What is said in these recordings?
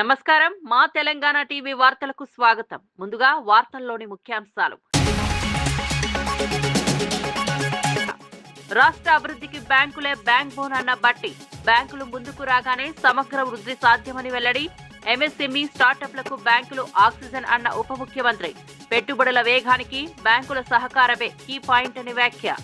నమస్కారం. మా తెలంగాణ టీవీ వార్తలకు స్వాగతం. ముందుగా వార్తల్లోని ముఖ్యాంశాలు. రాష్ట్ర అభివృద్ధికి బ్యాంకులే బ్యాంక్ బోన్ అన్న బట్టి బ్యాంకులు ముందుకు రాగానే సమగ్ర వృద్ధి సాధ్యమని వెల్లడి ఎంఎస్ఎంఈ స్టార్టప్లకు బ్యాంకులు ఆక్సిజన్ అన్న ఉప ముఖ్యమంత్రి. పెట్టుబడుల వేగానికి బ్యాంకుల సహకారమే కీ పాయింట్ అని వ్యాఖ్య.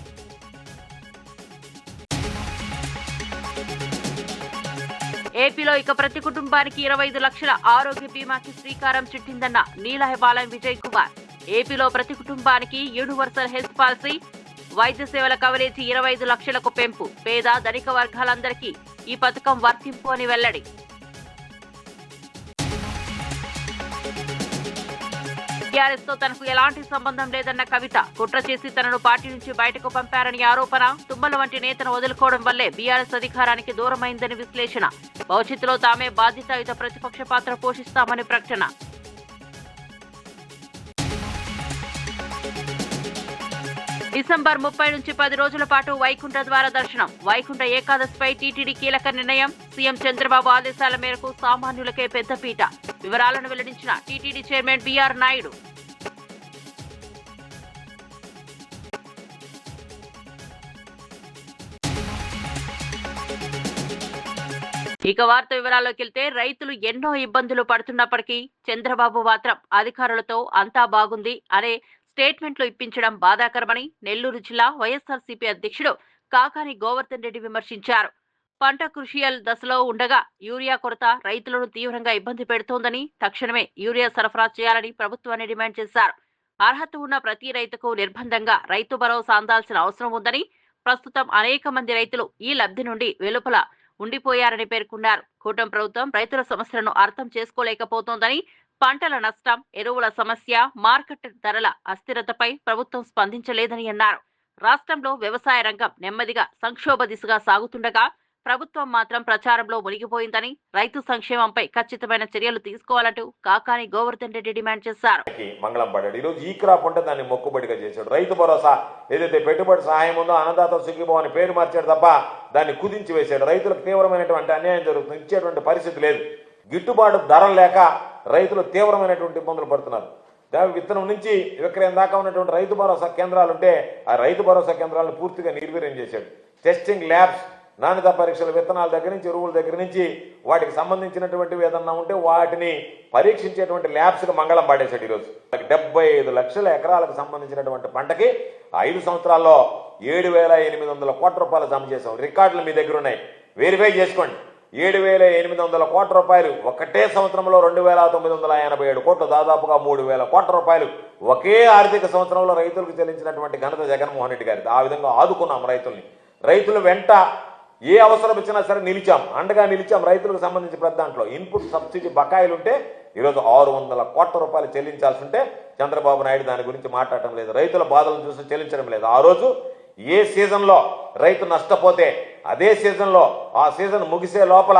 ఏపీలో ఇక ప్రతి కుటుంబానికి ఇరవై ఐదు లక్షల ఆరోగ్య బీమాకి శ్రీకారం చుట్టిందన్న నీలహపాలెం విజయ్ కుమార్. ఏపీలో ప్రతి కుటుంబానికి యూనివర్సల్ హెల్త్ పాలసీ వైద్య సేవల కవరేజీ ఇరవై ఐదు లక్షలకు పెంపు. పేద ధనిక వర్గాలందరికీ ఈ పథకం వర్తింపు అని వెల్లడి. టీఆర్ఎస్తో తనకు ఎలాంటి సంబంధం లేదన్న కవిత. కుట్ర చేసి తనను పార్టీ నుంచి బయటకు పంపారని ఆరోపణ. తుమ్మల వంటి నేతను వదులుకోవడం వల్లే బీఆర్ఎస్ అధికారానికి దూరమైందని విశ్లేషణ. భవిష్యత్తులో తామే బాధ్యతాయుత ప్రతిపక్ష పాత్ర పోషిస్తామని ప్రకటన. డిసెంబర్ ముప్పై నుంచి పది రోజుల పాటు వైకుంఠ ద్వార దర్శనం. వైకుంఠ ఏకాదశిపై టీటీడీ కీలక నిర్ణయం. సీఎం చంద్రబాబు ఆదేశాల మేరకు సామాన్యులకే పెద్దపీట వివరాలను వెల్లడించిన టీటీడీ చైర్మన్ బీఆర్ నాయుడు. ఇక వార్త వివరాల్లోకి వెళ్తే రైతులు ఎన్నో ఇబ్బందులు పడుతున్నప్పటికీ చంద్రబాబు మాత్రం అధికారులతో అంతా బాగుంది అనే స్టేట్మెంట్లు ఇప్పించడం బాధాకరమని నెల్లూరు జిల్లా వైఎస్ఆర్సీపీ అధ్యక్షుడు కాకాని గోవర్ధన్ రెడ్డి విమర్శించారు. పంట కృషియల్ దశలో ఉండగా యూరియా కొరత రైతులను తీవ్రంగా ఇబ్బంది పెడుతోందని తక్షణమే యూరియా సరఫరా చేయాలని ప్రభుత్వాన్ని డిమాండ్ చేశారు. అర్హత ఉన్న ప్రతి రైతుకు నిర్బంధంగా రైతు భరోసా అందాల్సిన అవసరం ఉందని ప్రస్తుతం అనేక మంది రైతులు ఈ లబ్ధి నుండి వెలుపల ఉండిపోయారని పేర్కొన్నారు. కూటమి ప్రభుత్వం రైతుల సమస్యలను అర్థం చేసుకోలేకపోతోందని పంటల నష్టం ఎరువుల సమస్య మార్కెట్ ధరల అస్థిరతపై ప్రభుత్వం స్పందించలేదని అన్నారు. రాష్ట్రంలో వ్యవసాయ రంగం నెమ్మదిగా సంక్షోభ దిశగా సాగుతుండగా ప్రభుత్వం మాత్రం ప్రచారంలో మునిగిపోయిందని రైతు సంక్షేమంపై ఖచ్చితమైన చర్యలు తీసుకోవాలంటూ కాకాని గోవర్ధన్ రెడ్డి డిమాండ్ చేశారు. మంగళం పడ్డాడు. ఈరోజు ఈ క్రాప్ ఉంటే దాన్ని మొక్కుబడిగా చేశాడు. రైతు భరోసా ఏదైతే పెట్టుబడి సహాయం ఉందో అన్నదాత సుఖీభావ అని పేరు మార్చాడు తప్ప దాన్ని కుదించి వేశాడు. రైతులకు తీవ్రమైనటువంటి అన్యాయం జరుగుతుంది. ఇచ్చేటువంటి పరిస్థితి లేదు. గిట్టుబాటు ధర లేక రైతులు తీవ్రమైనటువంటి ఇబ్బందులు పడుతున్నారు. విత్తనం నుంచి విక్రయం దాకా ఉన్నటువంటి రైతు భరోసా కేంద్రాలు ఉంటే ఆ రైతు భరోసా కేంద్రాలను పూర్తిగా నిర్వీర్యం చేశాడు టెస్టింగ్ ల్యాబ్స్ నాణ్యత పరీక్షలు విత్తనాల దగ్గర నుంచి ఎరువుల దగ్గర నుంచి వాటికి సంబంధించినటువంటివి ఏదన్నా ఉంటే వాటిని పరీక్షించేటువంటి ల్యాబ్స్కి మంగళం పాడేశాడు ఈరోజు. డెబ్బై ఐదు లక్షల ఎకరాలకు సంబంధించినటువంటి పంటకి ఐదు సంవత్సరాల్లో ఏడు వేల ఎనిమిది వందల కోట్ల రూపాయలు జమ చేశాం. రికార్డులు మీ దగ్గర ఉన్నాయి. వెరిఫై చేసుకోండి. ఏడు వేల ఎనిమిది వందల కోట్ల రూపాయలు. ఒకటే సంవత్సరంలో రెండు వేల తొమ్మిది వందల ఎనభై ఏడు కోట్లు దాదాపుగా మూడు వేల కోట్ల రూపాయలు. ఒకే ఆర్థిక సంవత్సరంలో రైతులకు చెల్లించినటువంటి ఘనత జగన్మోహన్ రెడ్డి గారిది. ఆ విధంగా ఆదుకున్నాం రైతుల్ని. రైతుల వెంట ఏ అవసరం ఇచ్చినా సరే నిలిచాం. అండగా నిలిచాం రైతులకు సంబంధించి ప్రతి దాంట్లో. ఇన్పుట్ సబ్సిడీ బకాయిలు ఉంటే ఈరోజు ఆరు వందల కోట్ల రూపాయలు చెల్లించాల్సి ఉంటే చంద్రబాబు నాయుడు దాని గురించి మాట్లాడటం లేదు. రైతుల బాధలను చూసి చెల్లించడం లేదు. ఆ రోజు ఏ సీజన్లో రైతు నష్టపోతే అదే సీజన్లో ఆ సీజన్ ముగిసే లోపల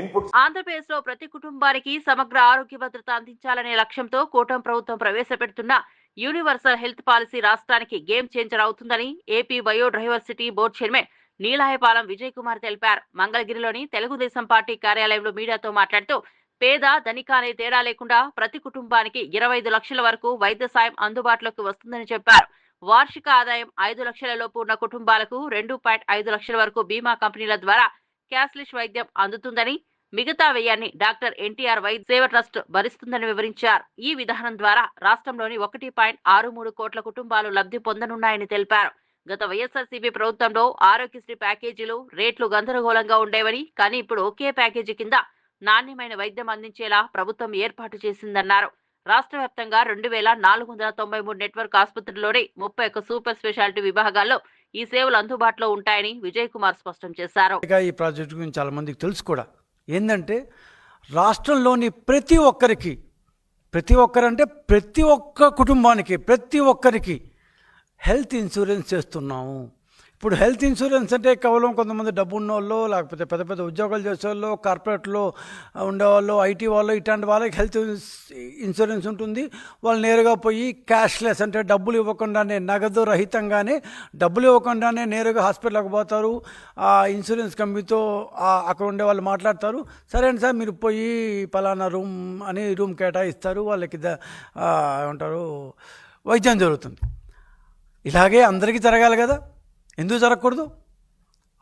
ఇన్పుట్ ఆంధ్రప్రదేశ్లో ప్రతి కుటుంబానికి సమగ్ర ఆరోగ్య భద్రత అందించాలనే లక్ష్యంతో కూటమి ప్రభుత్వం ప్రవేశపెడుతున్న యూనివర్సల్ హెల్త్ పాలసీ రాష్ట్రానికి గేమ్ చేంజర్ అవుతుందని AP biodiversity board chairman Neelayapalem Vijay Kumar తెలిపారు. మంగళగిరిలోని తెలుగుదేశం పార్టీ కార్యాలయంలో మీడియాతో మాట్లాడుతూ పేద ధనిక అనే తేడా లేకుండా ప్రతి కుటుంబానికి ఇరవై ఐదు లక్షల వరకు వైద్య సాయం అందుబాటులోకి వస్తుందని చెప్పారు. వార్షిక ఆదాయం ఐదు లక్షలలోపు ఉన్న కుటుంబాలకు రెండు పాయింట్ ఐదు లక్షల వరకు బీమా కంపెనీల ద్వారా క్యాష్లెస్ వైద్యం అందుతుందని మిగతా వ్యయాన్ని డాక్టర్ ఎన్టీఆర్ వైద్య సేవ ట్రస్ట్ భరిస్తుందని వివరించారు. ఈ విధానం ద్వారా రాష్ట్రంలోని ఒకటి పాయింట్ ఆరు మూడు కోట్ల కుటుంబాలు లబ్ధి పొందనున్నాయని తెలిపారు. గత వైఎస్ఆర్సీపీ ప్రభుత్వంలో ఆరోగ్యశ్రీ ప్యాకేజీలు రేట్లు గందరగోళంగా ఉండేవని కానీ ఇప్పుడు ఒకే ప్యాకేజీ కింద నాణ్యమైన వైద్యం అందించేలా ప్రభుత్వం ఏర్పాటు చేసిందన్నారు. రాష్ట్ర వ్యాప్తంగా రెండు వేల నాలుగు వందల తొంభై మూడు నెట్వర్క్ ఆసుపత్రిలోని ముప్పై ఒక్క సూపర్ స్పెషాలిటీ విభాగాల్లో ఈ సేవలు అందుబాటులో ఉంటాయని విజయ్ కుమార్ స్పష్టం చేశారు. ఈ ప్రాజెక్టు గురించి చాలా మందికి తెలుసు కూడా. ఏంటంటే రాష్ట్రంలోని ప్రతి ఒక్కరికి ప్రతి ఒక్కరంటే ప్రతి ఒక్క కుటుంబానికి ప్రతి ఒక్కరికి హెల్త్ ఇన్సూరెన్స్ చేస్తున్నాము. ఇప్పుడు హెల్త్ ఇన్సూరెన్స్ అంటే కేవలం కొంతమంది డబ్బు ఉన్నోళ్ళు లేకపోతే పెద్ద పెద్ద ఉద్యోగాలు చేసేవాళ్ళు కార్పొరేట్లో ఉండేవాళ్ళు ఐటీ వాళ్ళు ఇట్లాంటి వాళ్ళకి హెల్త్ ఇన్సూరెన్స్ ఉంటుంది. వాళ్ళు నేరుగా పోయి క్యాష్లెస్ అంటే డబ్బులు ఇవ్వకుండానే నగదు రహితంగానే డబ్బులు ఇవ్వకుండానే నేరుగా హాస్పిటల్కి పోతారు. ఆ ఇన్సూరెన్స్ కంపెనీతో అక్కడ ఉండే వాళ్ళు మాట్లాడతారు. సరే అండి సార్ మీరు పోయి పలానా రూమ్ అని రూమ్ కేటాయిస్తారు. వాళ్ళకి ఏమంటారు వైద్యం జరుగుతుంది. ఇలాగే అందరికీ జరగాలి కదా? ఎందుకు జరగకూడదు?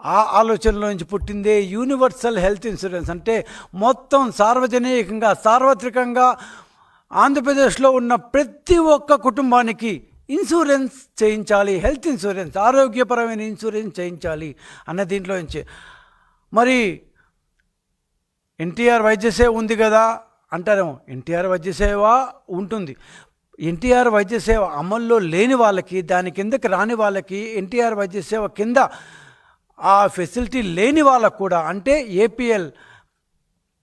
ఆ ఆలోచనలో నుంచి పుట్టిందే యూనివర్సల్ హెల్త్ ఇన్సూరెన్స్. అంటే మొత్తం సార్వజనికంగా సార్వత్రికంగా ఆంధ్రప్రదేశ్లో ఉన్న ప్రతి ఒక్క కుటుంబానికి ఇన్సూరెన్స్ చేయించాలి హెల్త్ ఇన్సూరెన్స్ ఆరోగ్యపరమైన ఇన్సూరెన్స్ చేయించాలి అన్న దీంట్లో నుంచి. మరి ఎన్టీఆర్ వైద్యసేవ ఉంది కదా అంటారేమో. ఎన్టీఆర్ వైద్యసేవ ఉంటుంది. ఎన్టీఆర్ వైద్య సేవ అమల్లో లేని వాళ్ళకి దాని కిందకి రాని వాళ్ళకి ఎన్టీఆర్ వైద్య సేవ కింద ఆ ఫెసిలిటీ లేని వాళ్ళకు కూడా అంటే ఏపీఎల్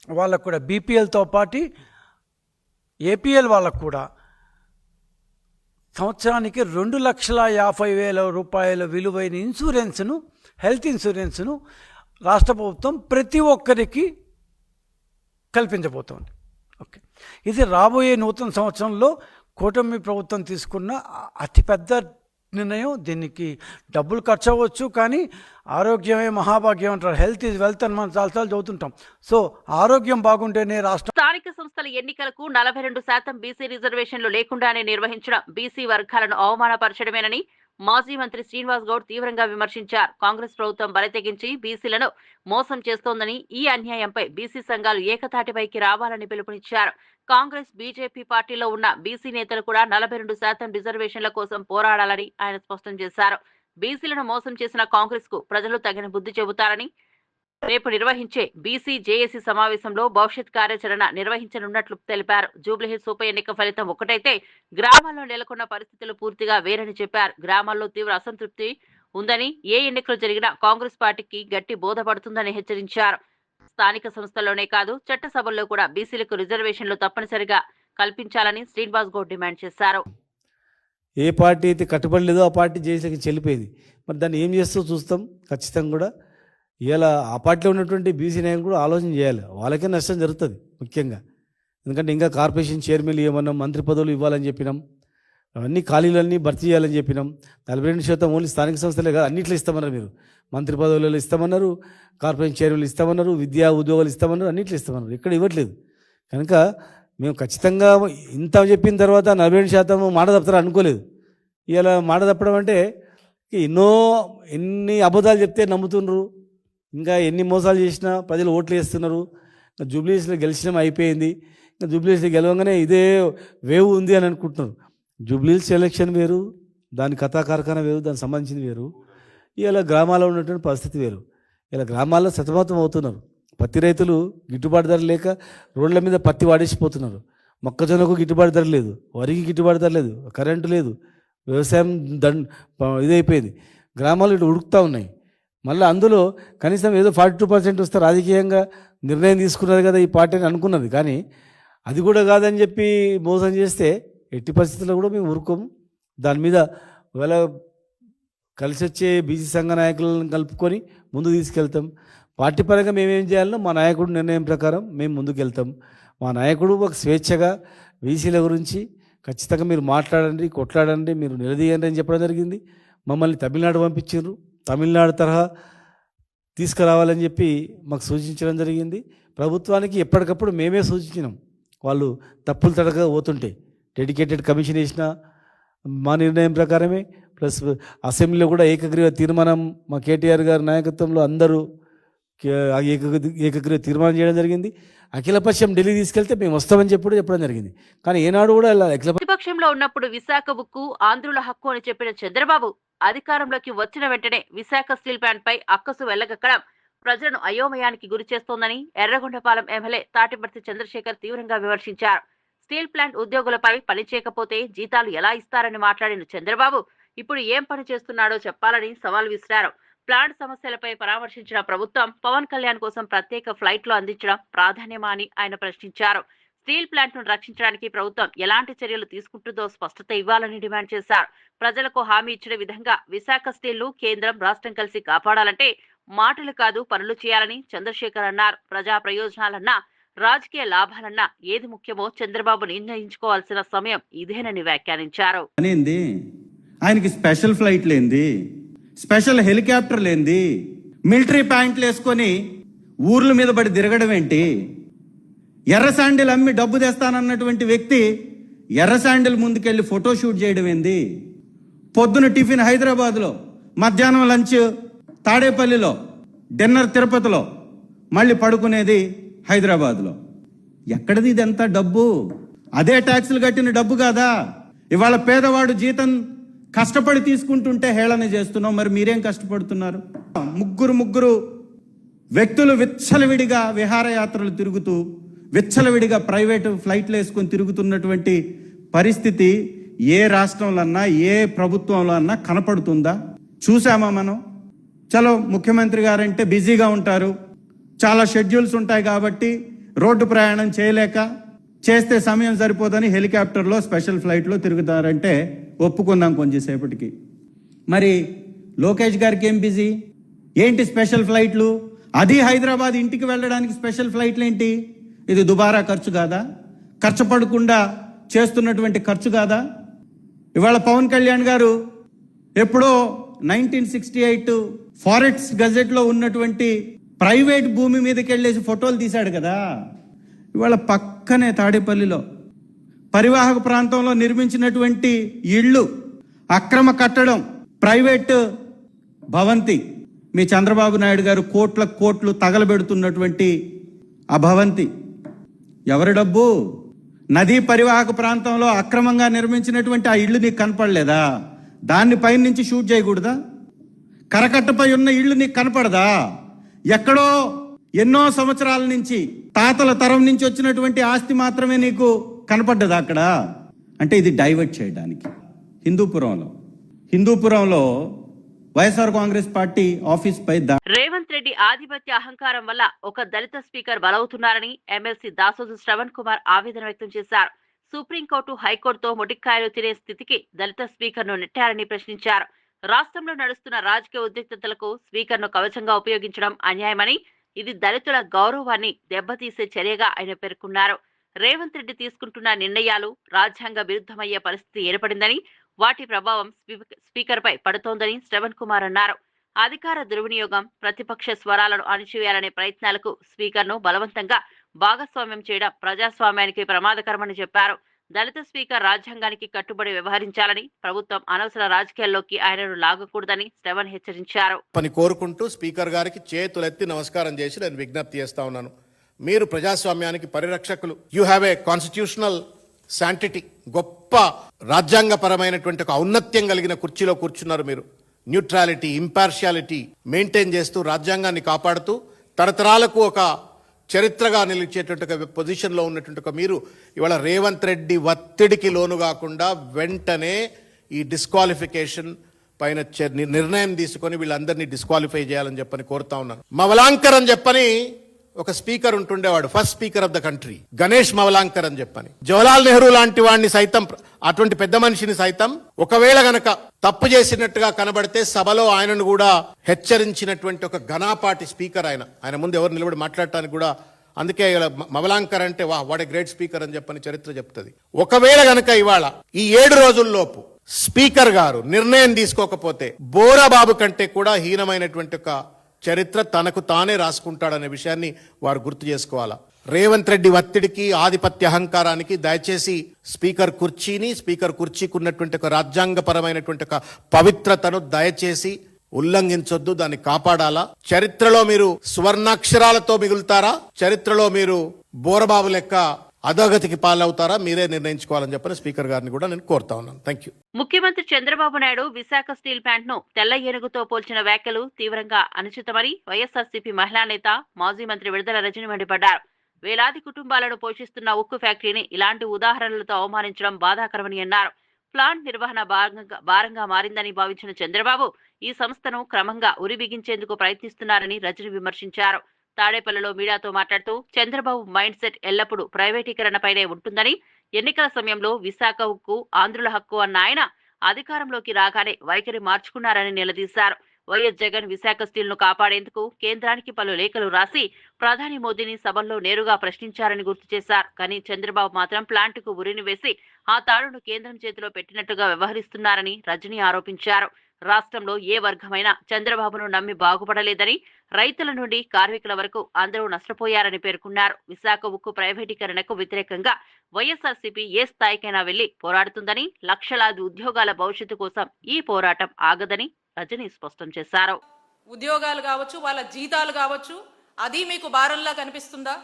వాళ్ళకు కూడా బీపీఎల్తో పాటు ఏపీఎల్ వాళ్ళకు కూడా సంవత్సరానికి రెండు లక్షల యాభై వేల రూపాయల విలువైన ఇన్సూరెన్స్ను హెల్త్ ఇన్సూరెన్స్ను రాష్ట్ర ప్రభుత్వం ప్రతి ఒక్కరికి కల్పించబోతోంది. ఓకే. ఇది రాబోయే నూతన సంవత్సరంలో కూటమి ప్రభుత్వం తీసుకున్న అతిపెద్ద నిర్ణయం దీనికి డబ్బులు ఖర్చు అవ్వచ్చు కానీ ఆరోగ్యమే మహాభాగ్యం అంటారు. హెల్త్ ఈజ్ వెల్త్ అని మనం చాలాసార్లు చదువుతుంటాం. సో ఆరోగ్యం బాగుంటేనే రాష్ట్రం. స్థానిక సంస్థల ఎన్నికలకు నలభై రెండు శాతం బీసీ రిజర్వేషన్లు లేకుండానే నిర్వహించిన బీసీ వర్గాలను అవమానపరచడమేనని మాజీ మంత్రి శ్రీనివాస్ గౌడ్ తీవ్రంగా విమర్శించారు. కాంగ్రెస్ ప్రభుత్వం బలతెగించి బీసీలను మోసం చేస్తోందని ఈ అన్యాయంపై బీసీ సంఘాలు ఏకతాటిపైకి రావాలని పిలుపునిచ్చారు. కాంగ్రెస్ బీజేపీ పార్టీలో ఉన్న బీసీ నేతలు కూడా నలభై రెండు శాతం రిజర్వేషన్ల కోసం పోరాడాలని ఆయన స్పష్టం చేశారు. బీసీలను మోసం చేసిన కాంగ్రెస్కు ప్రజలు తగిన బుద్ధి చెబుతారని రేపు నిర్వహించే బీసీ జేఏసీ సమావేశంలో భవిష్యత్ కార్యాచరణ నిర్వహించనున్నట్లు తెలిపారు. జూబ్లీహిల్స్ ఉప ఎన్నిక ఫలితం ఒకటైతే గ్రామాల్లో నెలకొన్న పరిస్థితులు పూర్తిగా వేరని చెప్పారు. గ్రామాల్లో తీవ్ర అసంతృప్తి ఉందని ఏ ఎన్నికలు జరిగినా కాంగ్రెస్ పార్టీకి గట్టి బోధపడుతుందని హెచ్చరించారు. స్థానిక సంస్థల్లోనే కాదు చట్టసభల్లో కూడా బీసీలకు రిజర్వేషన్లు తప్పనిసరిగా కల్పించాలని శ్రీనివాస్ గౌడ్ డిమాండ్ చేశారు. ఏ పార్టీ అయితే కట్టుబడి లేదో ఆ పార్టీ జేసీకి చెల్లిపోయింది. మరి దాన్ని ఏం చేస్తూ చూస్తాం? ఖచ్చితంగా కూడా ఇలా ఆ పార్టీలో ఉన్నటువంటి బీసీ నాయకులు కూడా ఆలోచన చేయాలి. వాళ్ళకే నష్టం జరుగుతుంది ముఖ్యంగా. ఎందుకంటే ఇంకా కార్పొరేషన్ చైర్మన్లు ఏమన్నాం మంత్రి పదవులు ఇవ్వాలని చెప్పినాం. అవన్నీ ఖాళీలన్నీ భర్తీ చేయాలని చెప్పినాం. నలభై రెండు శాతం ఓన్లీ స్థానిక సంస్థలే కాదు అన్నిట్లో ఇస్తామన్నారు మీరు. మంత్రి పదవులలో ఇస్తామన్నారు కార్పొరేషన్ చైర్మన్లు ఇస్తామన్నారు విద్యా ఉద్యోగాలు ఇస్తామన్నారు అన్నిట్లో ఇస్తామన్నారు. ఇక్కడ ఇవ్వట్లేదు. కనుక మేము ఖచ్చితంగా ఇంత చెప్పిన తర్వాత నలభై రెండు శాతం మాట తప్పుతారు అనుకోలేదు. ఇలా మాట తప్పడం అంటే ఎన్నో ఎన్ని అబద్ధాలు చెప్తే నమ్ముతున్నారు ఇంకా ఎన్ని మోసాలు చేసినా ప్రజలు ఓట్లు వేస్తున్నారు. ఇంకా జూబ్లీస్లో గెలిచినాం అయిపోయింది. ఇంకా జూబ్లీస్లో గెలవగానే ఇదే వేవ్ ఉంది అని అనుకుంటున్నారు. జూబ్లీస్ ఎలక్షన్ వేరు దాని కథా కార్ఖాన వేరు దానికి సంబంధించింది వేరు. ఇలా గ్రామాల్లో ఉన్నటువంటి పరిస్థితి వేరు. ఇలా గ్రామాల్లో సతమతం అవుతున్నారు. పత్తి రైతులు గిట్టుబాటు ధర లేక రోడ్ల మీద పత్తి వాడేసిపోతున్నారు. మొక్కజొన్నకు గిట్టుబాటు ధర లేదు. వరికి గిట్టుబాటు ధర లేదు. కరెంటు లేదు. వ్యవసాయం దండ్ ఇదైపోయింది. గ్రామాలు ఇటు ఉడుకుతూ ఉన్నాయి. మళ్ళీ అందులో కనీసం ఏదో ఫార్టీ టూ పర్సెంట్ వస్తే రాజకీయంగా నిర్ణయం తీసుకున్నది కదా ఈ పార్టీ అని అనుకున్నది. కానీ అది కూడా కాదని చెప్పి మోసం చేస్తే ఎట్టి పరిస్థితుల్లో కూడా మేము ఊరుకోము దాని మీద ఒకవేళ కలిసి వచ్చే బీసీ సంఘ నాయకులను కలుపుకొని ముందు తీసుకెళ్తాం. పార్టీ పరంగా మేమేం చేయాలో మా నాయకుడు నిర్ణయం ప్రకారం మేము ముందుకు వెళ్తాం. మా నాయకుడు ఒక స్వేచ్ఛగా బీసీల గురించి ఖచ్చితంగా మీరు మాట్లాడండి కొట్లాడండి మీరు నిలదీయండి అని చెప్పడం జరిగింది. మమ్మల్ని తమిళనాడు పంపించారు తమిళనాడు తరహా తీసుకురావాలని చెప్పి మాకు సూచించడం జరిగింది. ప్రభుత్వానికి ఎప్పటికప్పుడు మేమే సూచించినాం. వాళ్ళు తప్పులు తడక పోతుంటే డెడికేటెడ్ కమిషన్ వేసిన మా నిర్ణయం ప్రకారమే ప్లస్ అసెంబ్లీలో కూడా ఏకగ్రీవ తీర్మానం మా కేటీఆర్ గారి నాయకత్వంలో అందరూ ఏకగ్రీ- తీర్మానం చేయడం జరిగింది. అఖిలపక్షం ఢిల్లీ తీసుకెళ్తే మేము వస్తామని చెప్పి చెప్పడం జరిగింది. కానీ ఏనాడు కూడా అఖిల ప్రతిపక్షంలో ఉన్నప్పుడు విశాఖ ఉక్కు ఆంధ్రుల హక్కు అని చెప్పిన చంద్రబాబు అధికారంలోకి వచ్చిన వెంటనే విశాఖ స్టీల్ ప్లాంట్ పై అక్కసు వెళ్ళగక్కడం ప్రజలను అయోమయానికి గురి చేస్తోందని ఎర్రగొండపాలెం ఎమ్మెల్యే తాటిపర్తి చంద్రశేఖర్ తీవ్రంగా విమర్శించారు. స్టీల్ ప్లాంట్ ఉద్యోగులపై పని చేయకపోతే జీతాలు ఎలా ఇస్తారని మాట్లాడిన చంద్రబాబు ఇప్పుడు ఏం పని చేస్తున్నాడో చెప్పాలని సవాల్ విసిరారు. ప్లాంట్ సమస్యలపై పరామర్శించిన ప్రభుత్వం పవన్ కళ్యాణ్ కోసం ప్రత్యేక ఫ్లైట్లు అందించడం ప్రాధాన్యమా అని ఆయన ప్రశ్నించారు. స్టీల్ ప్లాంట్ను రక్షించడానికి ప్రభుత్వం ఎలాంటి చర్యలు తీసుకుంటుందో స్పష్టత ఇవ్వాలని డిమాండ్ చేశారు. ప్రజలకు హామీ ఇచ్చిన విధంగా విశాఖ స్టీల్ను కేంద్రం రాష్ట్రం కలిసి కాపాడాలంటే మాటలు కాదు పనులు చేయాలని చంద్రశేఖర్ అన్నారు. ప్రజా ప్రయోజనాలన్నా రాజకీయ లాభాలన్నా ఏది ముఖ్యమో చంద్రబాబు నిర్ణయించుకోవాల్సిన సమయం ఇదేనని వ్యాఖ్యానించారు. ఆయనకి స్పెషల్ ఫ్లైట్ లేంది. స్పెషల్ హెలికాప్టర్ లేంది మిలిటరీ ప్యాంట్లు వేసుకొని ఊర్ల మీద పడి తిరగడం ఏంటి? ఎర్ర శాండిల్ అమ్మి డబ్బు తెస్తానన్నటువంటి వ్యక్తి ఎర్ర శాండిల్ ముందుకెళ్ళి ఫోటో షూట్ చేయడం ఏంది? పొద్దున టిఫిన్ హైదరాబాద్లో మధ్యాహ్నం లంచ్ తాడేపల్లిలో డిన్నర్ తిరుపతిలో మళ్ళీ పడుకునేది హైదరాబాద్లో. ఎక్కడిది ఇదంతా డబ్బు? అదే ట్యాక్సులు కట్టిన డబ్బు కాదా? ఇవాళ పేదవాడు జీతం కష్టపడి తీసుకుంటుంటే హేళన చేస్తున్నాం మరి మీరేం కష్టపడుతున్నారు? ముగ్గురు ముగ్గురు వ్యక్తులు విచ్చలవిడిగా విహారయాత్రలు తిరుగుతూ విచ్చలవిడిగా ప్రైవేటు ఫ్లైట్లు వేసుకొని తిరుగుతున్నటువంటి పరిస్థితి ఏ రాష్ట్రంలో అన్నా ఏ ప్రభుత్వంలో అన్నా కనపడుతుందా? చూసామా మనం? చలో ముఖ్యమంత్రి గారంటే బిజీగా ఉంటారు. చాలా షెడ్యూల్స్ ఉంటాయి కాబట్టి రోడ్డు ప్రయాణం చేయలేక చేస్తే సమయం సరిపోదని హెలికాప్టర్లో స్పెషల్ ఫ్లైట్లో తిరుగుతారంటే ఒప్పుకుందాం కొంచెంసేపటికి. మరి లోకేష్ గారికి ఏం బిజీ? ఏంటి స్పెషల్ ఫ్లైట్లు? అది హైదరాబాద్ ఇంటికి వెళ్ళడానికి స్పెషల్ ఫ్లైట్లు ఏంటి ఇది దుబారా ఖర్చు కాదా? ఖర్చు పడకుండా చేస్తున్నటువంటి ఖర్చు కాదా? ఇవాళ పవన్ కళ్యాణ్ గారు ఎప్పుడో నైన్టీన్ సిక్స్టీ ఎయిట్ ఫారెస్ట్ గజెట్లో ఉన్నటువంటి ప్రైవేట్ భూమి మీదకి వెళ్ళేసి ఫోటోలు తీశాడు కదా. ఇవాళ పక్కనే తాడేపల్లిలో పరివాహక ప్రాంతంలో నిర్మించినటువంటి ఇళ్ళు అక్రమ కట్టడం ప్రైవేట్ భవంతి. మీ చంద్రబాబు నాయుడు గారు కోట్ల కోట్లు తగలబెడుతున్నటువంటి ఆ భవంతి. ఎవరి డబ్బు? నదీ పరివాహక ప్రాంతంలో అక్రమంగా నిర్మించినటువంటి ఆ ఇళ్ళు నీకు కనపడలేదా? దాన్ని పైనుంచి షూట్ చేయకూడదా? కరకట్టపై ఉన్న ఇళ్ళు నీకు కనపడదా? ఎక్కడో ఎన్నో సంవత్సరాల నుంచి తాతల తరం నుంచి వచ్చినటువంటి ఆస్తి మాత్రమే నీకు కనపడ్డదా అక్కడ? అంటే ఇది డైవర్ట్ చేయడానికి. హిందూపురంలో. హిందూపురంలో వైఎస్ఆర్ కాంగ్రెస్ పార్టీ ఆఫీస్ పై రేవంత్ రెడ్డి ఆధిపత్య అహంకారం వల్ల ఒక దళిత స్పీకర్ బలవుతున్నారని ఎమ్మెల్సీ దాసోజు శ్రవణ్ కుమార్ ఆవేదన వ్యక్తం చేశారు. సుప్రీంకోర్టు హైకోర్టుతో మొటిక్కాయలు తినే స్థితికి దళిత స్పీకర్ను నెట్టారని ప్రశ్నించారు. రాష్ట్రంలో నడుస్తున్న రాజకీయ ఉద్రిక్తతలకు స్పీకర్ను కవచంగా ఉపయోగించడం అన్యాయమని ఇది దళితుల గౌరవాన్ని దెబ్బతీసే చర్యగా ఆయన పేర్కొన్నారు. రేవంత్ రెడ్డి తీసుకుంటున్న నిర్ణయాలు రాజ్యాంగ విరుద్ధమయ్యే పరిస్థితి ఏర్పడిందని వాటి ప్రభావం స్పీకర్పై పడుతోందని శ్రవణ్ కుమార్ అన్నారు. అధికార దుర్వినియోగం ప్రతిపక్ష స్వరాలను అణిచివేయాలనే ప్రయత్నాలకు స్పీకర్ను బలవంతంగా భాగస్వామ్యం చేయడం ప్రజాస్వామ్యానికి ప్రమాదకరమని చెప్పారు. దళిత స్పీకర్ రాజ్యాంగానికి కట్టుబడి వ్యవహరించాలని ప్రభుత్వం అనవసర రాజకీయాల్లోకి ఆయనను లాగకూడదని శ్రవణ్ హెచ్చరించారు. పని కోరుకుంటూ స్పీకర్ గారికి చేతులెత్తి నమస్కారం చేసి నేను విజ్ఞప్తి చేస్తా ఉన్నాను. మీరు ప్రజాస్వామ్యానికి పరిరక్షకులు. You have a constitutional sanctity గొప్ప రాజ్యాంగపరమైనటువంటి ఒక ఔన్నత్యం కలిగిన కుర్చీలో కూర్చున్నారు మీరు. న్యూట్రాలిటీ ఇంపార్షియాలిటీ మెయింటైన్ చేస్తూ రాజ్యాంగాన్ని కాపాడుతూ తరతరాలకు ఒక చరిత్రగా నిలిచేటువంటి ఒక పొజిషన్లో ఉన్నటువంటి ఒక మీరు ఇవాళ రేవంత్ రెడ్డి ఒత్తిడికి లోను కాకుండా వెంటనే ఈ డిస్క్వాలిఫికేషన్ పైన నిర్ణయం తీసుకొని వీళ్ళందరినీ డిస్క్వాలిఫై చేయాలని చెప్పని కోరుతా ఉన్నాను. మవలాంకర్ అని చెప్పని ఒక speaker ఉంటుండేవాడు first speaker of the country Ganesh Mavalankar అని చెప్పని. జవహర్లాల్ నెహ్రూ లాంటి వాడిని సైతం అటువంటి పెద్ద మనిషిని సైతం ఒకవేళ గనక తప్పు చేసినట్టుగా కనబడితే సభలో ఆయనను కూడా హెచ్చరించినటువంటి ఒక ఘనాపాటి స్పీకర్ ఆయన. ఆయన ముందు ఎవరు నిలబడి మాట్లాడటానికి కూడా అందుకే మవలాంకర్ అంటే వా వాడే గ్రేట్ స్పీకర్ అని చెప్పని చరిత్ర చెప్తుంది. ఒకవేళ గనక ఇవాళ ఈ ఏడు రోజుల్లోపు స్పీకర్ గారు నిర్ణయం తీసుకోకపోతే బోరాబాబు కంటే కూడా హీనమైనటువంటి ఒక చరిత్ర తనకు తానే రాసుకుంటాడనే విషయాన్ని వారు గుర్తు చేసుకోవాలా? రేవంత్ రెడ్డి ఒత్తిడికి ఆధిపత్య అహంకారానికి దయచేసి స్పీకర్ కుర్చీని స్పీకర్ కుర్చీకి ఉన్నటువంటి ఒక రాజ్యాంగపరమైనటువంటి ఒక పవిత్రతను దయచేసి ఉల్లంఘించొద్దు దాన్ని కాపాడాలా? చరిత్రలో మీరు సువర్ణాక్షరాలతో మిగులుతారా? చరిత్రలో మీరు బోరబాబు లెక్క అధోగతికి పాలవుతారా? మీరే నిర్ణయించుకోవాలని చెప్పని స్పీకర్ గారిని కూడా నేను కోరుతా ఉన్నాను. థ్యాంక్ యూ ముఖ్యమంత్రి చంద్రబాబు నాయుడు విశాఖ స్టీల్ ప్లాంట్ను తెల్ల ఏనుగుతో పోల్చిన వ్యాఖ్యలు తీవ్రంగా అనుచితమని వైఎస్ఆర్సీపీ మహిళా నేత మాజీ మంత్రి విడుదల రజని మండిపడ్డారు. వేలాది కుటుంబాలను పోషిస్తున్న ఉక్కు ఫ్యాక్టరీని ఇలాంటి ఉదాహరణలతో అవమానించడం బాధాకరమని అన్నారు. ప్లాంట్ నిర్వహణ భారంగా మారిందని భావించిన చంద్రబాబు ఈ సంస్థను క్రమంగా ఉరి బిగించేందుకు ప్రయత్నిస్తున్నారని రజని విమర్శించారు. తాడేపల్లిలో మీడియాతో మాట్లాడుతూ చంద్రబాబు మైండ్ సెట్ ఎల్లప్పుడూ ప్రైవేటీకరణపైనే ఉంటుందని ఎన్నికల సమయంలో విశాఖ హక్కు ఆంధ్రుల హక్కు అన్న ఆయన అధికారంలోకి రాగానే వైఖరి మార్చుకున్నారని నిలదీశారు. వైఎస్ జగన్ విశాఖ స్టీల్ను కాపాడేందుకు కేంద్రానికి పలు లేఖలు రాసి ప్రధాని మోదీని సభల్లో నేరుగా ప్రశ్నించారని గుర్తు చేశారు. కానీ చంద్రబాబు మాత్రం ప్లాంటుకు ఉరిని వేసి ఆ తాడును కేంద్రం చేతిలో పెట్టినట్టుగా వ్యవహరిస్తున్నారని రజనీ ఆరోపించారు. రాష్ట్రంలో ఏ వర్గమైనా చంద్రబాబును నమ్మి బాగుపడలేదని రైతుల నుండి కార్మికుల వరకు అందరూ నష్టపోయారని పేర్కొన్నారు. విశాఖ ఉక్కు ప్రైవేటీకరణకు వ్యతిరేకంగా వైఎస్ఆర్సీపీ ఏ స్థాయికైనా వెళ్ళి పోరాడుతుందని లక్షలాది ఉద్యోగాల భవిష్యత్తు కోసం ఈ పోరాటం ఆగదని రజని స్పష్టం చేశారు. ఉద్యోగాలు కావచ్చు వాళ్ళ జీతాలు కావచ్చు అది మీకు భారంలా కనిపిస్తుందా?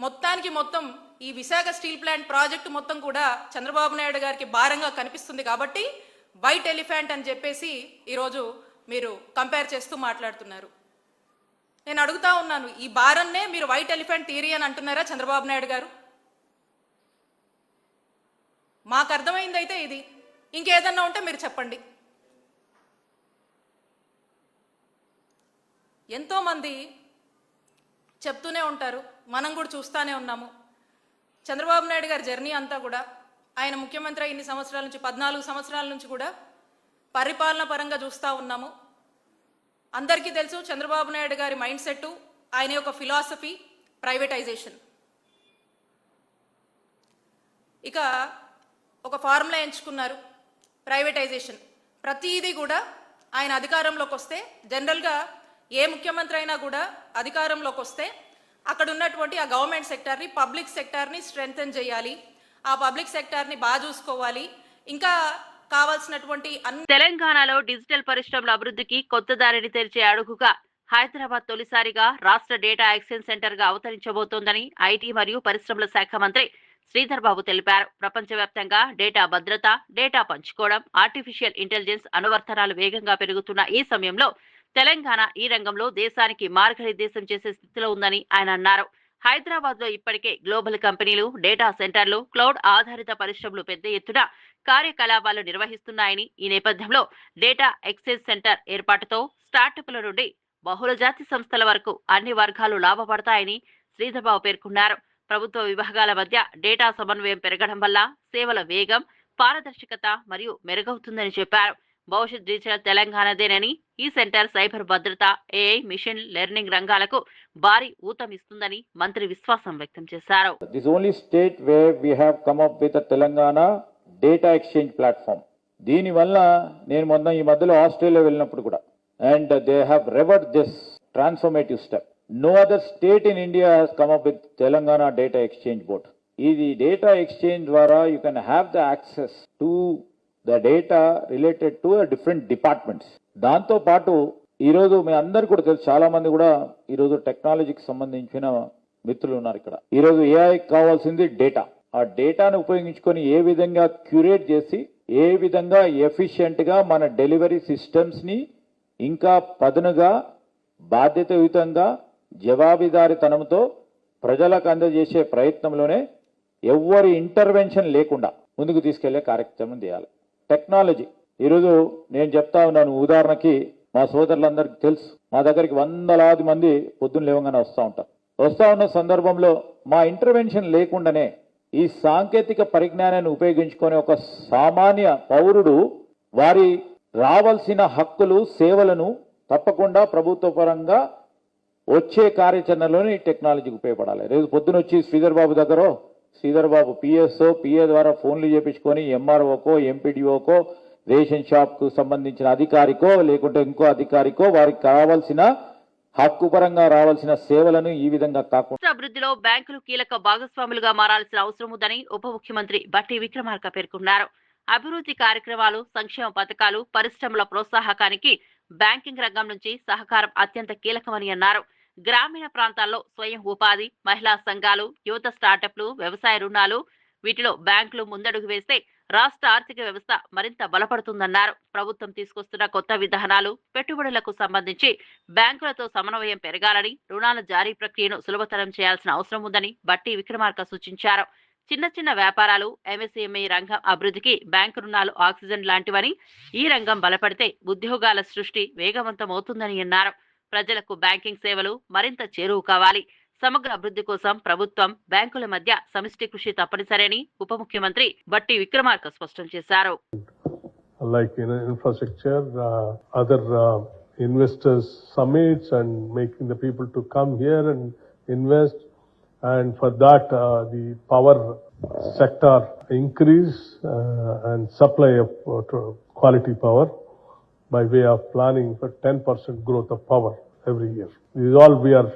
మొత్తానికి మొత్తం ఈ విశాఖ స్టీల్ ప్లాంట్ ప్రాజెక్టు మొత్తం కూడా చంద్రబాబు నాయుడు గారికి భారంగా కనిపిస్తుంది కాబట్టి వైట్ ఎలిఫెంట్ అని చెప్పేసి ఈరోజు మీరు కంపేర్ చేస్తూ మాట్లాడుతున్నారు. నేను అడుగుతా ఉన్నాను ఈ భారన్నే మీరు వైట్ ఎలిఫెంట్ థియరీ అని అంటున్నారా చంద్రబాబు నాయుడు గారు? మాకు అర్థమైంది అయితే ఇది. ఇంకేదన్నా ఉంటే మీరు చెప్పండి. ఎంతోమంది చెప్తూనే ఉంటారు మనం కూడా చూస్తూనే ఉన్నాము. చంద్రబాబు నాయుడు గారి జర్నీ అంతా కూడా ఆయన ముఖ్యమంత్రి ఇన్ని సంవత్సరాల నుంచి పద్నాలుగు సంవత్సరాల నుంచి కూడా పరిపాలన పరంగా చూస్తూ ఉన్నాము. అందరికీ తెలుసు చంద్రబాబు నాయుడు గారి మైండ్ సెట్ ఆయన యొక్క ఫిలాసఫీ ప్రైవేటైజేషన్. ఇక ఒక ఫార్ములా ఎంచుకున్నారు ప్రైవేటైజేషన్. ప్రతిదీ కూడా ఆయన అధికారంలోకి వస్తే జనరల్గా ఏ ముఖ్యమంత్రి అయినా కూడా అధికారంలోకి వస్తే అక్కడ ఉన్నటువంటి ఆ గవర్నమెంట్ సెక్టార్ని పబ్లిక్ సెక్టార్ని స్ట్రెంగ్తన్ చేయాలి. ఆ పబ్లిక్ సెక్టార్ని బాగా చూసుకోవాలి. ఇంకా కావాల్సినటువంటి తెలంగాణలో డిజిటల్ పరిశ్రమల అభివృద్ధికి కొత్త దారిని తెరిచే అడుగుగా హైదరాబాద్ తొలిసారిగా రాష్ట్ర డేటా ఎక్స్చేంజ్ సెంటర్గా అవతరించబోతోందని ఐటీ మరియు పరిశ్రమల శాఖ మంత్రి శ్రీధర్ బాబు తెలిపారు. ప్రపంచవ్యాప్తంగా డేటా భద్రత డేటా పంచుకోవడం ఆర్టిఫిషియల్ ఇంటెలిజెన్స్ అనువర్తనాలు వేగంగా పెరుగుతున్న ఈ సమయంలో తెలంగాణ ఈ రంగంలో దేశానికి మార్గనిర్దేశం చేసే స్థితిలో ఉందని ఆయన అన్నారు. హైదరాబాద్లో ఇప్పటికే గ్లోబల్ కంపెనీలు డేటా సెంటర్లు క్లౌడ్ ఆధారిత పరిశ్రమలు పెద్ద ఎత్తున కార్యకలాపాలు నిర్వహిస్తున్నాయని ఈ నేపథ్యంలో డేటా ఎక్స్చేంజ్ సెంటర్ ఏర్పాటుతో స్టార్టప్ల నుండి బహుళజాతి సంస్థల వరకు అన్ని వర్గాలు లాభపడతాయని శ్రీధర్బాబు పేర్కొన్నారు. ప్రభుత్వ విభాగాల మధ్య డేటా సమన్వయం పెరగడం వల్ల సేవల వేగం పారదర్శకత మరియు మెరుగవుతుందని చెప్పారు. భవిష్యత్ డిజిటల్ తెలంగాణదేనని ఈ సెంటర్ సైబర్ భద్రత ఏఐ మిషన్ లెర్నింగ్ రంగాలకు భారీ ఊతమిస్తుందని మంత్రి విశ్వాసం వ్యక్తం చేశారు. This only state way we have come up with Telangana data exchange platform దీనివల్ల నేను మొన్న ఈ మధ్యలో ఆస్ట్రేలియా వెళ్ళినప్పుడు కూడా and they have rewarded this transformative step no other state in India has come up with Telangana data exchange board ఇది data exchange ద్వారా you can have the access to the data related to different departments. దాంతో పాటు ఈరోజు మీ అందరు కూడా తెలుసు చాలా మంది కూడా ఈరోజు టెక్నాలజీకి సంబంధించిన మిత్రులు ఉన్నారు ఇక్కడ. ఈరోజు ఏఐ కావాల్సింది డేటా. ఆ డేటాను ఉపయోగించుకొని ఏ విధంగా క్యూరేట్ చేసి ఏ విధంగా ఎఫిషియంట్గా మన డెలివరీ సిస్టమ్స్ని ఇంకా పదునుగా బాధ్యతాయుతంగా జవాబుదారితనంతో ప్రజలకు అందజేసే ప్రయత్నంలోనే ఎవ్వరి ఇంటర్వెన్షన్ లేకుండా ముందుకు తీసుకెళ్ళే కార్యక్రమం చేయాలి. టెక్నాలజీ. ఈరోజు నేను చెప్తా ఉన్నాను ఉదాహరణకి మా సోదరులందరికీ తెలుసు. మా దగ్గరికి వందలాది మంది పొద్దున్న లేవగానే వస్తూ ఉంటారు. వస్తూ ఉన్న సందర్భంలో మా ఇంటర్వెన్షన్ లేకుండానే ఈ సాంకేతిక పరిజ్ఞానాన్ని ఉపయోగించుకొని ఒక సామాన్య పౌరుడు వారి రావాల్సిన హక్కులు సేవలను తప్పకుండా ప్రభుత్వ పరంగా వచ్చే కార్యాచరణలోనే ఈ టెక్నాలజీకి ఉపయోగపడాలి. రేపు పొద్దున వచ్చి శ్రీధర్ బాబు దగ్గర శ్రీధర్ బాబు పిఎస్ఓ పిఏ ద్వారా ఫోన్లు చేపించుకొని ఎంఆర్ఓకో ఎంపీడీఓకో రేషన్ షాప్కు సంబంధించిన అధికారికో లేకుంటే ఇంకో అధికారికో వారికి కావాల్సిన హక్కు పరంగా రావాల్సిన సేవలను ఈ విధంగా కాకుండా అభివృద్ధిలో బ్యాంకులు కీలక భాగస్వాములుగా మారాల్సిన అవసరం ఉందని ఉప ముఖ్యమంత్రి బట్టి విక్రమార్క పేర్కొన్నారు. అభివృద్ధి కార్యక్రమాలు సంక్షేమ పథకాలు పరిశ్రమల ప్రోత్సాహకానికి బ్యాంకింగ్ రంగం నుంచి సహకారం అత్యంత కీలకమని అన్నారు. గ్రామీణ ప్రాంతాల్లో స్వయం ఉపాధి మహిళా సంఘాలు యువత స్టార్టప్లు వ్యవసాయ రుణాలు వీటిలో బ్యాంకులు ముందడుగు వేస్తే రాష్ట్ర ఆర్థిక వ్యవస్థ మరింత బలపడుతుందన్నారు. ప్రభుత్వం తీసుకొస్తున్న కొత్త విధానాలు పెట్టుబడులకు సంబంధించి బ్యాంకులతో సమన్వయం పెరగాలని రుణాల జారీ ప్రక్రియను సులభతరం చేయాల్సిన అవసరం ఉందని బట్టి విక్రమార్క సూచించారు. చిన్న చిన్న వ్యాపారాలు ఎంఎస్ఎంఈ రంగం అభివృద్ధికి బ్యాంకు రుణాలు ఆక్సిజన్ లాంటివని ఈ రంగం బలపడితే ఉద్యోగాల సృష్టి వేగవంతమవుతుందని అన్నారు. ప్రజలకు బ్యాంకింగ్ సేవలు మరింత చేరువు కావాలి. సమగ్ర అభివృద్ధి కోసం ప్రభుత్వం బ్యాంకుల మధ్య సమిష్టి కృషి తప్పనిసరి ఉప ముఖ్యమంత్రి బట్టి విక్రమార్క స్పష్టం చేశారు. Like infrastructure other investors summits and making the people to come here and invest and for that the power sector increase and supply of quality power by way of planning for 10% growth of power every year. This is all we are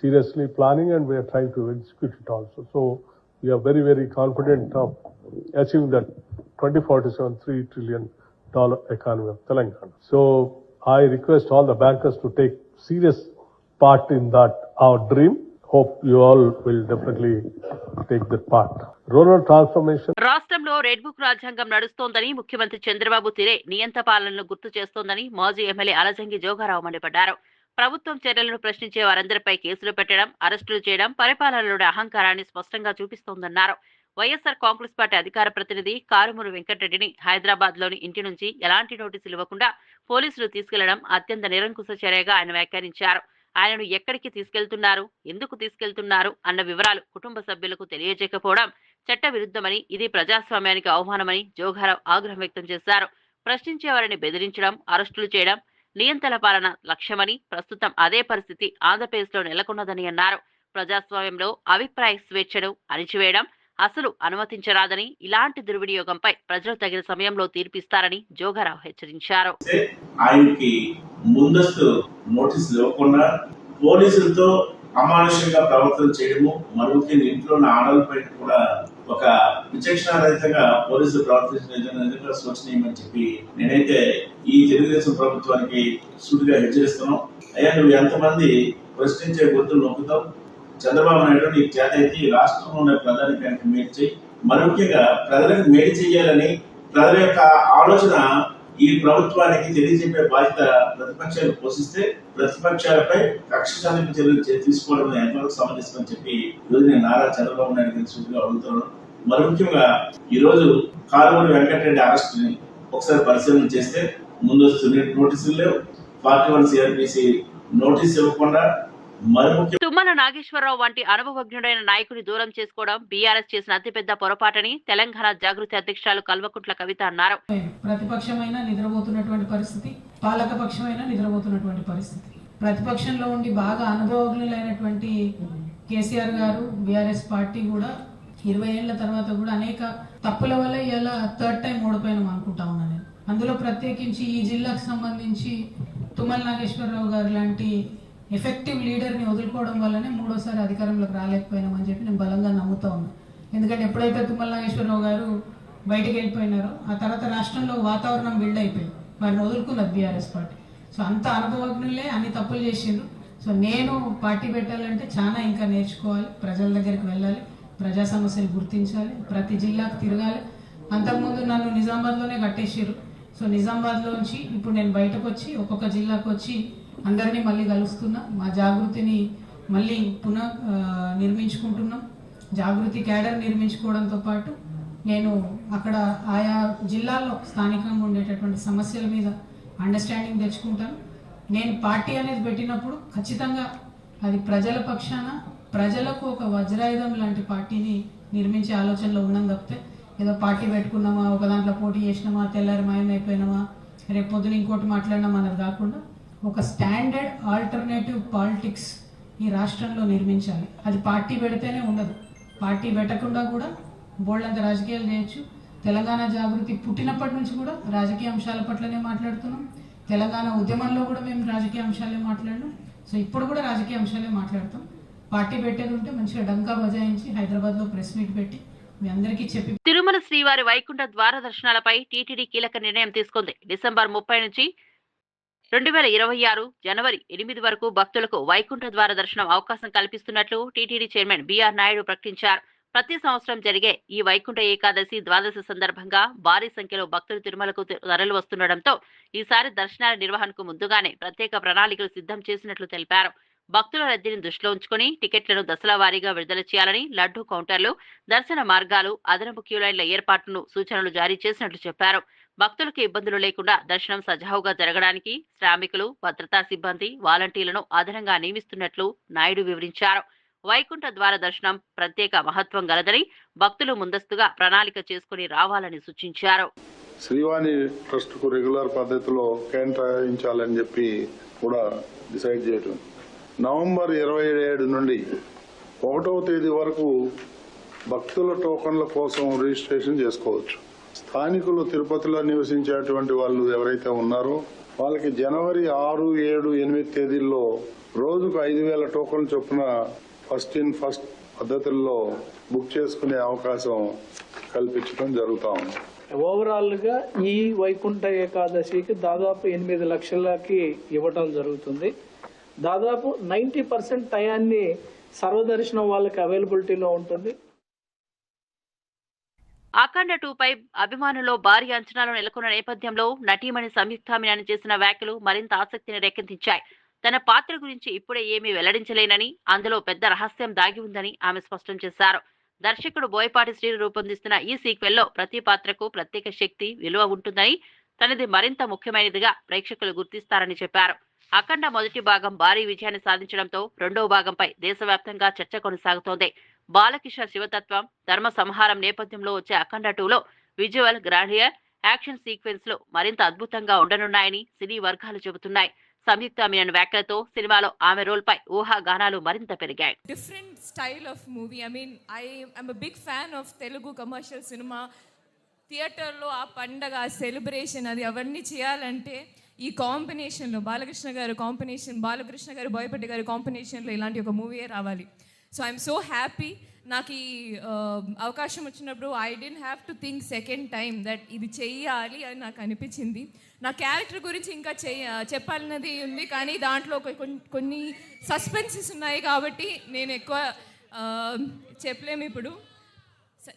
seriously planning and we are trying to execute it also. So we are very, very confident of achieving that 2047 3 trillion dollar economy of Telangana. So I request all the bankers to take serious part in that, our dream. Hope you all will definitely take that part. Rural transformation రాష్ట్రంలో red book రాజ్యాంగం నడుస్తోందని ముఖ్యమంత్రి చంద్రబాబు తిరే నియంత పాలనను గుర్తు చేస్తోందని మాజీ MLA Alajangi Joga Rao మండిపడ్డారు. ప్రభుత్వం చర్యలను ప్రశ్నించే వారందరిపై కేసులు పెట్టడం అరెస్టులు చేయడం పరిపాలనలోని అహంకారాన్ని స్పష్టంగా చూపిస్తోందన్నారు. వైఎస్ఆర్ కాంగ్రెస్ పార్టీ అధికార ప్రతినిధి కారుమూరు వెంకటరెడ్డిని హైదరాబాద్లోని ఇంటి నుంచి ఎలాంటి నోటీసులు ఇవ్వకుండా పోలీసులు తీసుకెళ్ళడం అత్యంత నిరంకుశ చర్యగా ఆయన వ్యాఖ్యానించారు. ఆయనను ఎక్కడికి తీసుకెళ్తున్నారు? ఎందుకు తీసుకెళ్తున్నారు? అన్న వివరాలు కుటుంబ సభ్యులకు తెలియజేయకపోవడం చట్ట విరుద్ధమని ఇది ప్రజాస్వామ్యానికి అవమానమని జోగారావు ఆగ్రహం వ్యక్తం చేశారు. ప్రశ్నించే వారిని బెదిరించడం అరెస్టులు చేయడం నియంత్రణ పాలన లక్ష్యమని ప్రస్తుతం అదే పరిస్థితి ఆంధ్రప్రదేశ్లో నెలకొన్నదని అన్నారు. ప్రజాస్వామ్యంలో అభిప్రాయ స్వేచ్ఛను అణిచివేయడం అసలు అనుమతించరాదని ఇలాంటి దుర్వినియోగంపై ప్రజలు తగిన సమయంలో తీర్పిస్తారని జోగారావు హెచ్చరించారు. ఆయనకి ముందస్తు నోటీసులు ఇవ్వకుండా పోలీసులతో అమానుషంగా ప్రవర్తన చేయడము మరొకరి ఇంట్లో ఉన్న ఆడలపై కూడా ఒక విచక్షణారహితంగా పోలీసులు ప్రవర్తించిన విధంగా శోచనీయమని చెప్పి నేనైతే ఈ తెలుగుదేశం ప్రభుత్వానికి సూటిగా హెచ్చరిస్తున్నాం. అయ్యా నువ్వు ఎంతమంది ప్రశ్నించే గుర్తులు నొక్కుతావు? చంద్రబాబు నాయుడు నీకు చేత అయితే ఈ రాష్ట్రంలో ఉన్న ప్రధానికి మేలు చేయి. మరి ముఖ్యంగా ప్రజలకు మేలు చేయాలని ప్రజల యొక్క ఆలోచన ఈ ప్రభుత్వానికి తెలియజెప్పే బాధ్యత ప్రతిపక్షాలు పోషిస్తే ప్రతిపక్షాలపై కక్ష సాధింపు చర్యలు తీసుకోవడం ఎంతవరకు సమంజసమని చెప్పి ఈరోజు నేను నారా చంద్రబాబు నాయుడు గారిని సూటిగా అడుగుతున్నాను మరి ముఖ్యంగా ఈరోజు కారుమూరి వెంకటరెడ్డి అరెస్ట్ని ఒకసారి పరిశీలన చేస్తే ముందస్తు నోటీసులు లేవు. పార్టీ వన్ సిఆర్పిసి నోటీస్ ఇవ్వకుండా తుమ్మల నాగేశ్వరరావు వంటి అనుభవజ్ఞుడైన నాయకుని దూరం చేసుకోవడం బీఆర్ఎస్ చేసిన అతిపెద్ద పొరపాటని తెలంగాణ జాగృతి అధ్యక్షురాలు కల్వకుంట్ల కవిత అన్నారు. ప్రతిపక్షమైన నిద్రపోతున్నటువంటి పరిస్థితి పాలకపక్షమైన నిద్రపోతున్నటువంటి పరిస్థితి. ప్రతిపక్షంలో ఉండి బాగా అనుభవజ్ఞులైనటువంటి కేసీఆర్ గారు బీఆర్ఎస్ పార్టీ కూడా ఇరవై ఏళ్ళ తర్వాత కూడా అనేక తప్పుల వల్ల ఇలా థర్డ్ టైం ఓడిపోయినాం అనుకుంటా ఉన్నాను నేను. అందులో ప్రత్యేకించి ఈ జిల్లాకు సంబంధించి తుమ్మల నాగేశ్వరరావు గారు లాంటి ఎఫెక్టివ్ లీడర్ని వదులుకోవడం వల్లనే మూడోసారి అధికారంలోకి రాలేకపోయినామని చెప్పి నేను బలంగా నమ్ముతా ఉన్నాను ఎందుకంటే ఎప్పుడైతే తుమ్మల నాగేశ్వరరావు గారు బయటికి వెళ్ళిపోయినారో ఆ తర్వాత రాష్ట్రంలో వాతావరణం బిల్డ్ అయిపోయింది. వారిని వదులుకున్నది బీఆర్ఎస్ పార్టీ. సో అంత అనుభవజ్ఞులే అన్ని తప్పులు చేసిండ్రు. సో నేను పార్టీ పెట్టాలంటే చాలా ఇంకా నేర్చుకోవాలి ప్రజల దగ్గరికి వెళ్ళాలి ప్రజా సమస్యలు గుర్తించాలి ప్రతి జిల్లాకు తిరగాలి. అంతకుముందు నన్ను నిజామాబాద్లోనే కట్టేసారు సో నిజామాబాద్లోంచి ఇప్పుడు నేను బయటకు వచ్చి ఒక్కొక్క జిల్లాకు వచ్చి అందరినీ మళ్ళీ కలుస్తున్నా. మా జాగృతిని మళ్ళీ పునః నిర్మించుకుంటున్నాం. జాగృతి క్యాడర్ నిర్మించుకోవడంతో పాటు నేను అక్కడ ఆయా జిల్లాల్లో స్థానికంగా ఉండేటటువంటి సమస్యల మీద అండర్స్టాండింగ్ తెచ్చుకుంటాను. నేను పార్టీ అనేది పెట్టినప్పుడు ఖచ్చితంగా అది ప్రజల పక్షాన ప్రజలకు ఒక వజ్రాయుధం లాంటి పార్టీని నిర్మించే ఆలోచనలో ఉన్నాం తప్పితే ఏదో పార్టీ పెట్టుకున్నామా ఒక దాంట్లో పోటీ చేసినామా తెల్లారి మాయమైపోయినామా రేపు పొద్దున ఇంకోటి మాట్లాడినామా అన్నది కాకుండా ఒక స్టాండర్డ్ ఆల్టర్నేటివ్ పాలిటిక్స్ ఈ రాష్ట్రంలో నిర్మించాలి. అది పార్టీ పెడితేనే ఉండదు. పార్టీ పెట్టకుండా కూడా బోల్డంత రాజకీయాలు చేయొచ్చు. తెలంగాణ జాగృతి పుట్టినప్పటి నుంచి కూడా రాజకీయ అంశాల పట్లనే మాట్లాడుతున్నాం. తెలంగాణ ఉద్యమంలో కూడా మేము రాజకీయ అంశాలే మాట్లాడినాం సో ఇప్పుడు కూడా రాజకీయ అంశాలే మాట్లాడతాం. పార్టీ పెట్టేది ఉంటే మంచిగా డంకా బజాయించి హైదరాబాద్లో ప్రెస్ మీట్ పెట్టి మీ అందరికీ చెప్పి తిరుమల శ్రీవారి వైకుంఠ ద్వార దర్శనాలపై టీటీడీ కీలక నిర్ణయం తీసుకుంది. డిసెంబర్ ముప్పై నుంచి రెండు వేల ఇరవై ఆరు జనవరి ఎనిమిది వరకు భక్తులకు వైకుంఠ ద్వార దర్శనం అవకాశం కల్పిస్తున్నట్లు టీటీడీ చైర్మన్ బీఆర్ నాయుడు ప్రకటించారు. ప్రతి సంవత్సరం జరిగే ఈ వైకుంఠ ఏకాదశి ద్వాదశి సందర్భంగా భారీ సంఖ్యలో భక్తులు తిరుమలకు తరలి వస్తుండటంతో ఈసారి దర్శనాల నిర్వహణకు ముందుగానే ప్రత్యేక ప్రణాళికలు సిద్ధం చేసినట్లు తెలిపారు. భక్తుల రద్దీని దృష్టిలో ఉంచుకుని టికెట్లను దశల వారీగా విడుదల చేయాలని లడ్డూ కౌంటర్లు దర్శన మార్గాలు అదనపు క్యూలైన్ల ఏర్పాటును సూచనలు జారీ చేసినట్లు చెప్పారు. భక్తులకు ఇబ్బందులు లేకుండా దర్శనం సజావుగా జరగడానికి శ్రామికులు భద్రతా సిబ్బంది వాలంటీర్లను అదనంగా నియమిస్తున్నట్లు నాయుడు వివరించారు. వైకుంఠ ద్వార దర్శనం ప్రత్యేక మహత్వం గలదని భక్తులు ముందస్తుగా ప్రణాళిక చేసుకుని రావాలని సూచించారు. శ్రీవాణి ట్రస్ట్కు రెగ్యులర్ పద్ధతిలో కేటాయించాలని చెప్పి కూడా డిసైడ్ చేయడం నవంబర్ ఇరవై ఏడు నుండి ఒకటవ తేదీ వరకు భక్తుల టోకన్ల కోసం రిజిస్ట్రేషన్ చేసుకోవచ్చు. స్థానికులు తిరుపతిలో నివసించేటువంటి వాళ్ళు ఎవరైతే ఉన్నారో వాళ్ళకి జనవరి ఆరు ఏడు ఎనిమిది తేదీల్లో రోజుకు ఐదు వేల టోకన్లు చొప్పున ఫస్ట్ ఇన్ ఫస్ట్ పద్ధతుల్లో బుక్ చేసుకునే అవకాశం కల్పించడం జరుగుతా ఉంది. ఓవరాల్గా ఈ వైకుంఠ ఏకాదశికి దాదాపు ఎనిమిది లక్షలకి ఇవ్వటం జరుగుతుంది. దాదాపు నైంటీ పర్సెంట్ టయాన్ని సర్వదర్శనం వాళ్ళకి అవైలబిలిటీలో ఉంటుంది. అఖండ టూ పై అభిమానుల్లో భారీ అంచనాలు నెలకొన్న నేపథ్యంలో నటీమణి సంయుక్త మీనన్ చేసిన వ్యాఖ్యలు మరింత ఆసక్తిని రేకెత్తించాయి. తన పాత్ర గురించి ఇప్పుడే ఏమీ వెల్లడించలేనని అందులో పెద్ద రహస్యం దాగి ఉందని ఆమె స్పష్టం చేశారు. దర్శకుడు బోయపాటి శ్రీ రూపొందిస్తున్న ఈ సీక్వెల్లో ప్రతి పాత్రకు ప్రత్యేక శక్తి విలువ ఉంటుందని తనది మరింత ముఖ్యమైనదిగా ప్రేక్షకులు గుర్తిస్తారని చెప్పారు. అఖండ మొదటి భాగం భారీ విజయాన్ని సాధించడంతో రెండో భాగంపై దేశవ్యాప్తంగా చర్చ కొనసాగుతోంది. బాలకిషోర్ శివతత్వం ధర్మ సంహారం నేపథ్యంలో వచ్చే అఖండ టూలో విజువల్ గ్రాండియర్ యాక్షన్ సీక్వెన్స్లు మరింత అద్భుతంగా ఉండనున్నాయని సినీ వర్గాలు చెబుతున్నాయి. సంయుక్త మీనన్ వ్యాఖ్యలతో సినిమాలో ఆమె రోల్ పై ఊహాగానాలు మరింత పెరిగాయి. Different style of movie I mean I am big fan of Telugu commercial cinema థియేటర్లో ఆ పండగ సెలబ్రేషన్ అది అవన్నీ చేయాలంటే ఈ కాంబినేషన్లో బాలకృష్ణ గారు కాంబినేషన్ బాలకృష్ణ గారు బోయపట్టి గారి కాంబినేషన్లో ఇలాంటి ఒక మూవీయే రావాలి. సో ఐఎమ్ సో హ్యాపీ నాకు ఈ అవకాశం వచ్చినప్పుడు I didn't have to think second time that ఇది చెయ్యాలి అని నాకు అనిపించింది. నా క్యారెక్టర్ గురించి ఇంకా చెయ్య చెప్పాలన్నది ఉంది కానీ దాంట్లో ఒక కొన్ని- కొన్ని సస్పెన్సెస్ ఉన్నాయి కాబట్టి నేను ఎక్కువ చెప్పలేము ఇప్పుడు.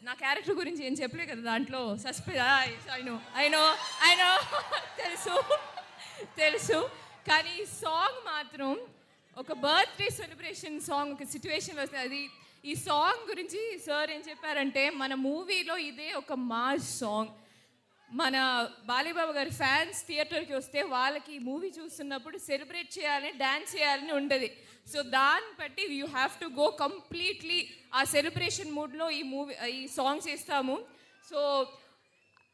నా క్యారెక్టర్ గురించి ఏం చెప్పలే కదా దాంట్లో suspense I know I know I know తెలుసు. తెలుసు. కానీ ఈ సాంగ్ మాత్రం ఒక బర్త్డే సెలబ్రేషన్ సాంగ్ ఒక సిచ్యువేషన్ వస్తుంది అది ఈ సాంగ్ గురించి సార్ ఏం చెప్పారంటే మన మూవీలో ఇదే ఒక మాస్ సాంగ్. మన బాలీబాబు గారి ఫ్యాన్స్ థియేటర్కి వస్తే వాళ్ళకి ఈ మూవీ చూస్తున్నప్పుడు సెలబ్రేట్ చేయాలని డ్యాన్స్ చేయాలని ఉండదు. సో దాన్ని బట్టి you have to go completely ఆ సెలబ్రేషన్ మూడ్లో ఈ మూవీ ఈ సాంగ్స్ ఇస్తాము సో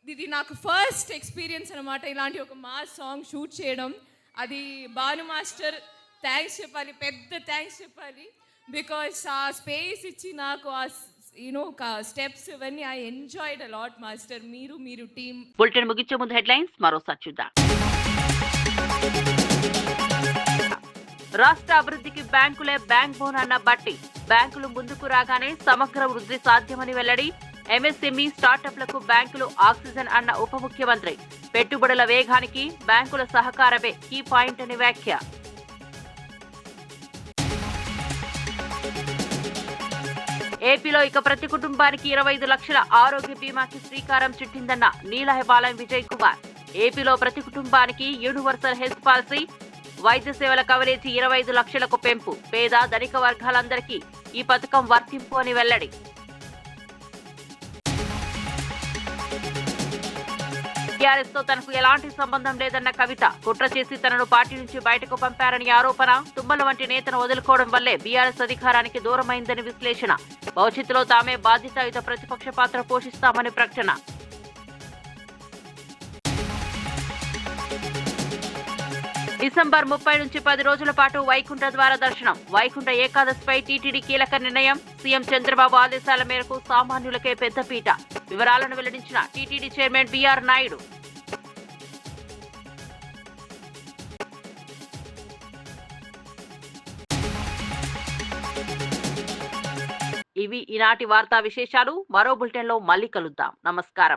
ఇది నాకు ఫస్ట్ ఎక్స్పీరియన్స్ అనమాట ఇలాంటి ఒక మా సాంగ్ షూట్ చేయడం. అది భాను మాస్టర్ థ్యాంక్స్ చెప్పాలి పెద్ద థ్యాంక్స్ చెప్పాలి. బికాస్ ఆ స్పేస్ ఇచ్చి నాకు ఆ యూనో స్టెప్స్ ఇవన్నీ I enjoyed a lot master మీరు మీరు టీమ్ బులెటిన్ ముగించే ముందు హెడ్లైన్స్ మరోసారి చూద్దాం. రాష్ట్ర అభివృద్ధికి బ్యాంకులే బ్యాంక్ బోన్ అన్న బట్టి బ్యాంకులు ముందుకు రాగానే సమగ్ర వృద్ధి సాధ్యమని వెల్లడి ఎంఎస్ఎంఈ స్టార్టప్లకు బ్యాంకులు ఆక్సిజన్ అన్న ఉప ముఖ్యమంత్రి. పెట్టుబడుల వేగానికి బ్యాంకుల సహకారమే కీ పాయింట్ అని వ్యాఖ్య. ఏపీలో ఇక ప్రతి కుటుంబానికి ఇరవై ఐదు లక్షల ఆరోగ్య బీమాకి శ్రీకారం చుట్టిందన్న నీలహపాలెం విజయ్ కుమార్. ఏపీలో ప్రతి కుటుంబానికి యూనివర్సల్ హెల్త్ పాలసీ వైద్య సేవల కవరేజీ ఇరవై ఐదు లక్షలకు పెంపు. పేద ధనిక వర్గాలందరికీ ఈ పథకం వర్తింపు అని వెల్లడి. టీఆర్ఎస్తో తనకు ఎలాంటి సంబంధం లేదన్న కవిత. కుట్ర చేసి తనను పార్టీ నుంచి బయటకు పంపారని ఆరోపణ. తుమ్మల వంటి నేతను వదులుకోవడం వల్లే బీఆర్ఎస్ అధికారానికి దూరమైందని విశ్లేషణ. భవిష్యత్తులో తామే బాధ్యతాయుత ప్రతిపక్ష పాత్ర పోషిస్తామని ప్రకటన. డిసెంబర్ ముప్పై నుంచి పది రోజుల పాటు వైకుంఠ ద్వార దర్శనం. వైకుంఠ ఏకాదశిపై టీటీడీ కీలక నిర్ణయం. సీఎం చంద్రబాబు ఆదేశాల మేరకు సామాన్యులకే పెద్దపీట వివరాలను వెల్లడించిన టీటీడీ చైర్మన్ బిఆర్ నాయుడు. ఇవి ఈనాటి వార్తా విశేషాలు. మరో బులెటిన్లో మళ్ళీ కలుద్దాం. నమస్కారం.